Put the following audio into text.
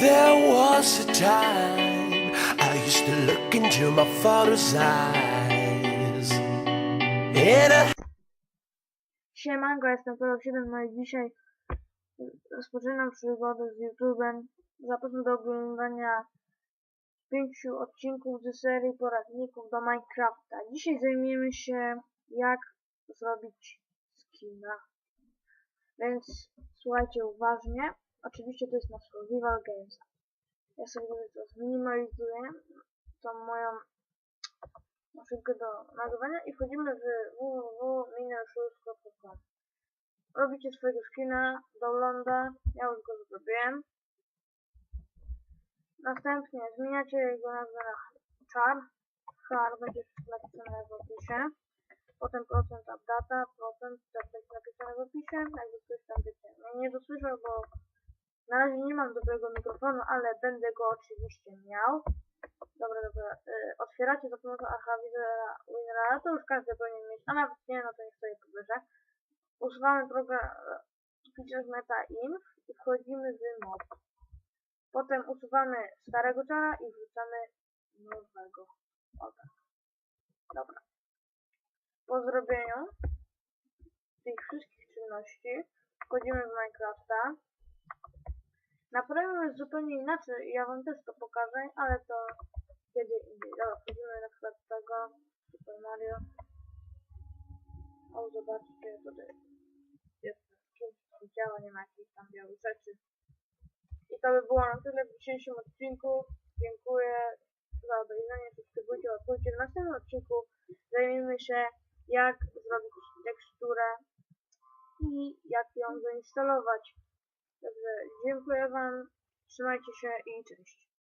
There was a time I used to look into my father's eyes. In a Siemanko, jestem Pedro7, no i dzisiaj rozpoczynam przygodę z YouTube'em. Zapraszam do oglądania pięciu odcinków z serii poradników do Minecrafta. Dzisiaj zajmiemy się jak zrobić skina. Więc słuchajcie uważnie. Oczywiście to jest na Survival Games. Ja sobie to zminimalizuję, tą moją maszynkę do nagrywania i wchodzimy w www.minershoes.com Robicie swojego skina, downloada, ja już go zrobiłem. Następnie zmieniacie jego nazwę na char. Char będzie napisane w opisie. Potem procent updata, procent też będzie napisane w opisie. Jakby ktoś tam wiecie, nie dosłyszał, bo na razie nie mam dobrego mikrofonu, ale będę go oczywiście miał. Dobra, dobra. Y, otwieracie za pomocą archawizera Winrara, to już każdy powinien mieć, a nawet nie, no to niech sobie powyżej. Usuwamy program e, Features Meta Inf i wchodzimy w mod. Potem usuwamy starego czara i wrzucamy nowego. O tak. Dobra. Po zrobieniu tych wszystkich czynności wchodzimy w Minecrafta. Na programie jest zupełnie inaczej ja wam też to pokażę, ale to kiedy indziej. Dobra, wchodzimy na przykład tego Super Mario. O, zobaczcie, tutaj jest tam działa, nie ma jakichś tam białych rzeczy. I to by było na tyle w dzisiejszym odcinku. Dziękuję za obejrzenie, subskrybujcie, łapkujcie. W następnym odcinku zajmiemy się jak zrobić teksturę i jak ją zainstalować. Dziękuję wam, trzymajcie się i cześć.